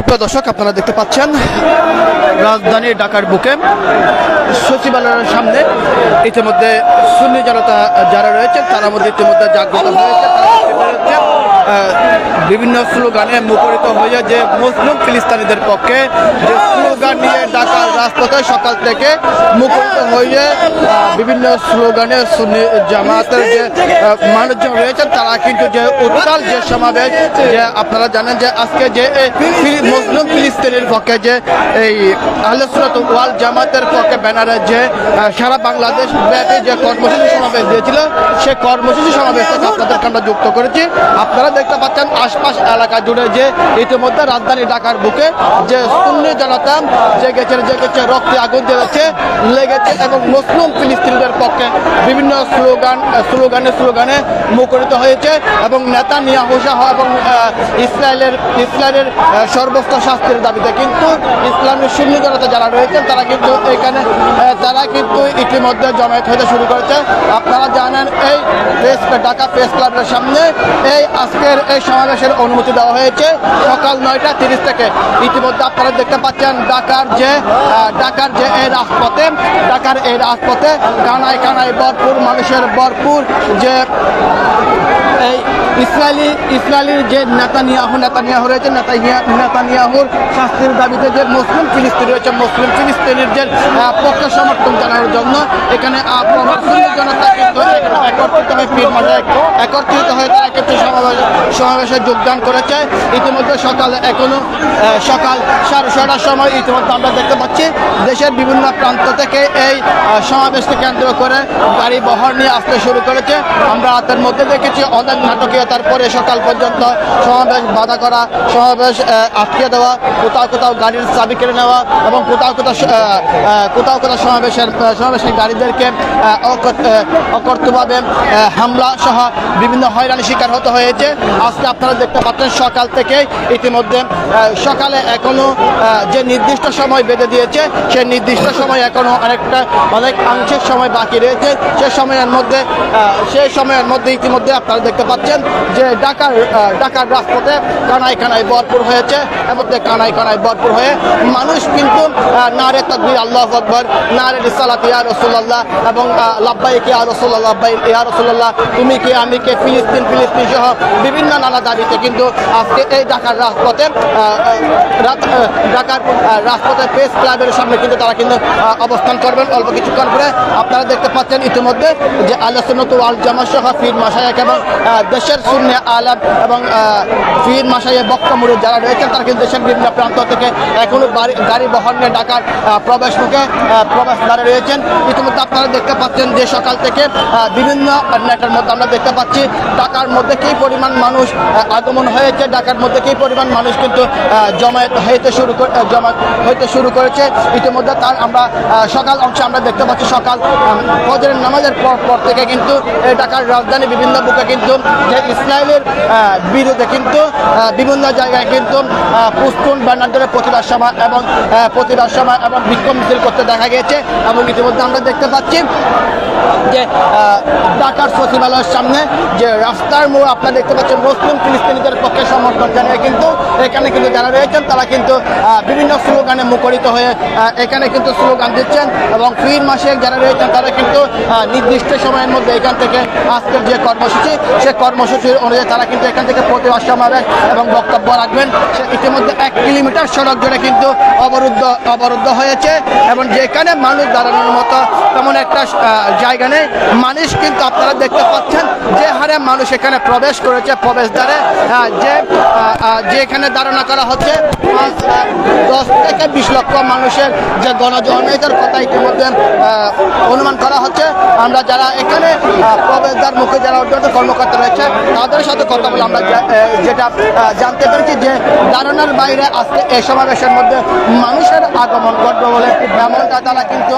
সুপ্রিয় দর্শক, আপনারা দেখতে পাচ্ছেন রাজধানী ঢাকার বুকে সচিবালয়ের সামনে ইতিমধ্যে সুন্নি জনতা যারা রয়েছেন, তারা মধ্যে ইতিমধ্যে জাগ্রত হয়েছে। বিভিন্ন স্লোগানে মুখরিত হয়ে যে মুসলিম ফিলিস্তানিদের পক্ষে যে স্লোগান রাজপথে সকাল থেকে মুখরিত হয়ে বিভিন্ন স্লোগানে জামাতের যে মানুষজন রয়েছেন, তারা কিন্তু যে উত্তাল যে সমাবেশ, যে আপনারা জানেন যে আজকে যে মুসলিম ফিলিস্তিনের পক্ষে যে এই আহলসরত ওয়াল জামাতের পক্ষে ব্যানারে যে সারা বাংলাদেশ ব্যাপী যে কর্মসূচি সমাবেশ দিয়েছিল সেই কর্মসূচি সমাবেশ থেকে আপনাদেরকে আমরা যুক্ত করেছি। আপনারা দেখতে পাচ্ছেন আশপাশ এলাকা জুড়ে যে ইতিমধ্যে রাজধানী ঢাকার বুকে যে সুন্নি জনতা জেগেছে জেগেছে রক্তে আগুন জ্বেলেছে, লেগেছে এবং মুসলিম ফিলিস্তিনিদের পক্ষে বিভিন্ন স্লোগান স্লোগানে স্লোগানে মুখরিত হয়েছে এবং নেতা নিয়াহু সহ এবং ইসরায়েলের ইসরায়েলের সর্বোচ্চ শাস্তির দাবিতে কিন্তু ইসলামের জনতা যারা রয়েছেন, তারা কিন্তু এখানে তারা কিন্তু ইতিমধ্যে জমায়েত হতে শুরু করেছে। আপনারা জানেন এই প্রেস ঢাকা প্রেস ক্লাবের সামনে এই আজকের এই সমাবেশের অনুমতি দেওয়া হয়েছে সকাল নয়টা তিরিশ থেকে। ইতিমধ্যে আপনারা দেখতে পাচ্ছেন ঢাকার যে ঢাকার যে এই রাজপথে, ঢাকার এই রাজপথে কানায় কানায় ভরপুর, মানুষের ভরপুর যে এই ইসরায়েলি ইসরায়েলির যে নেতানিয়াহু নেতানিয়াহু রয়েছে, নেতানিয়া- নেতানিয়াহুর শাস্তির দাবিতে যে মুসলিম ফিলিস্তিনি রয়েছে, মুসলিম ফিলিস্তিনির যে পক্ষে সমর্থন জানানোর জন্য এখানে জনতা কিন্তু একত্রিত হয়ে পীর মাজায় একত্রিত হয়ে তারা কিন্তু সমাবেশে যোগদান করেছে। ইতিমধ্যে সকালে এখনও সকাল সাড়ে ছটার সময় ইতিমধ্যে আমরা দেখতে পাচ্ছি দেশের বিভিন্ন প্রান্ত থেকে এই সমাবেশকে কেন্দ্র করে গাড়ি বহর নিয়ে আসতে শুরু করেছে। আমরা রাতের মধ্যে দেখেছি অনেক নাটকীয়তার পরে সকাল পর্যন্ত সমাবেশ বাধা করা সমাবেশ আটকে দেওয়া কোথাও কোথাও গাড়ির চাবি কেড়ে নেওয়া এবং কোথাও কোথাও কোথাও কোথাও সমাবেশের সমাবেশের গাড়িদেরকে আহ, হামলা সহ বিভিন্ন হয়রানি শিকার হতে হয়েছে। আজকে আপনারা দেখতে পাচ্ছেন সকাল থেকে ইতিমধ্যে সকালে এখনও যে নির্দিষ্ট সময় বেঁধে দিয়েছে সেই নির্দিষ্ট সময় এখনও অনেকটা অনেক আংশিক সময় বাকি রয়েছে। সে সময়ের মধ্যে সেই সময়ের মধ্যে ইতিমধ্যে আপনারা দেখতে পাচ্ছেন যে ঢাকার ঢাকার রাজপথে কানায় কানায় ভরপুর হয়েছে। এবং কানায় কানায় ভরপুর হয়ে মানুষ কিন্তু নারে তকবির আল্লাহ আকবর নারে রিসালাত ইয়া রসুল্লাহ এবং আহ, লাব্বাইক ইয়া রসুল্লাহ লাব্বাই ইয়া রসুল্লাহ তুমি কে আমি কে ফিলিস্তিন ফিলিস্তিন সহ বিভিন্ন নানা দাবিতে কিন্তু আজকে এই ঢাকার রাজপথে ঢাকার রাজপথে প্রেস ক্লাবের সামনে কিন্তু তারা কিন্তু অবস্থান করবেন অল্প কিছুক্ষণ পরে। আপনারা দেখতে পাচ্ছেন ইতিমধ্যে যে আলোচনত আল জামা সহ ফির মাসায়ক এবং দেশের শূন্য আলাম এবং ফির মাসাইয়ে বক্কামুড়ে যারা রয়েছেন তারা কিন্তু দেশের বিভিন্ন প্রান্ত থেকে এখনও বাড়ি- গাড়ি বহন আহ, প্রবেশ মুখে প্রবেশ দ্বারে রয়েছেন। ইতিমধ্যে আপনারা দেখতে পাচ্ছেন যে সকাল থেকে বিভিন্ন নেটের মধ্যে আমরা দেখতে পাচ্ছি ঢাকার মধ্যে কি পরিমাণ মানুষ আগমন হয়েছে ঢাকার মধ্যে কি পরিমাণ মানুষ কিন্তু জমায়েত হইতে শুরু করে জমায়েত হইতে শুরু করেছে। ইতিমধ্যে তার আমরা সকাল অংশে আমরা দেখতে পাচ্ছি সকাল ফজরের নামাজের পর পর থেকে কিন্তু ঢাকার রাজধানী বিভিন্ন বুকে কিন্তু যে ইসরায়েলের বিরুদ্ধে কিন্তু বিভিন্ন জায়গায় কিন্তু পুস্তুন ব্যানার ধরে প্রতিবাদ সভা এবং প্রতিবাদ সভা এবং বিক্ষোভ মিছিল করতে দেখা গেছে এবং ইতিমধ্যে আমরা দেখতে পাচ্ছি যে ঢাকার সচিবালয়ের সামনে যে রাস্তার মোড় আপনারা দেখতে পাচ্ছেন, মুসলিম ফিলিস্তিনিদের পক্ষে সমর্থন জানিয়ে কিন্তু এখানে কিন্তু যারা রয়েছেন, তারা কিন্তু বিভিন্ন স্লোগানে মুখরিত হয়ে এখানে কিন্তু স্লোগান দিচ্ছেন এবং ফির মাসে যারা রয়েছেন, তারা কিন্তু নির্দিষ্ট সময়ের মধ্যে এখান থেকে আজকের যে কর্মসূচি সে কর্মসূচির অনুযায়ী তারা কিন্তু এখান থেকে প্রতিবাদ সমাবেশ এবং বক্তব্য রাখবেন। সে ইতিমধ্যে এক কিলোমিটার সড়ক জুড়ে কিন্তু অবরুদ্ধ অবরুদ্ধ হয়েছে এবং যেখানে মানুষ দাঁড়ানোর মতো তেমন একটা জায়গা নেই। মানুষ কিন্তু আপনারা দেখতে পাচ্ছেন যে হারে মানুষ এখানে প্রবেশ করেছে প্রবেশদ্বারে। আহ, যে যে এখানে ধারণা করা হচ্ছে দশ থেকে বিশ লক্ষ মানুষের যে গণজমায়েতের কথা ইতিমধ্যে অনুমান করা হচ্ছে। আমরা যারা এখানে প্রবেশদ্বার মুখে যারা অর্জন কর্মকর্তা রয়েছে তাদের সাথে কথা বলে আমরা যেটা জানতে পেরেছি যে ধারণার বাইরে আজকে এই সমাবেশের মধ্যে মানুষের আগমন ঘটবে বলে এমনটা তারা কিন্তু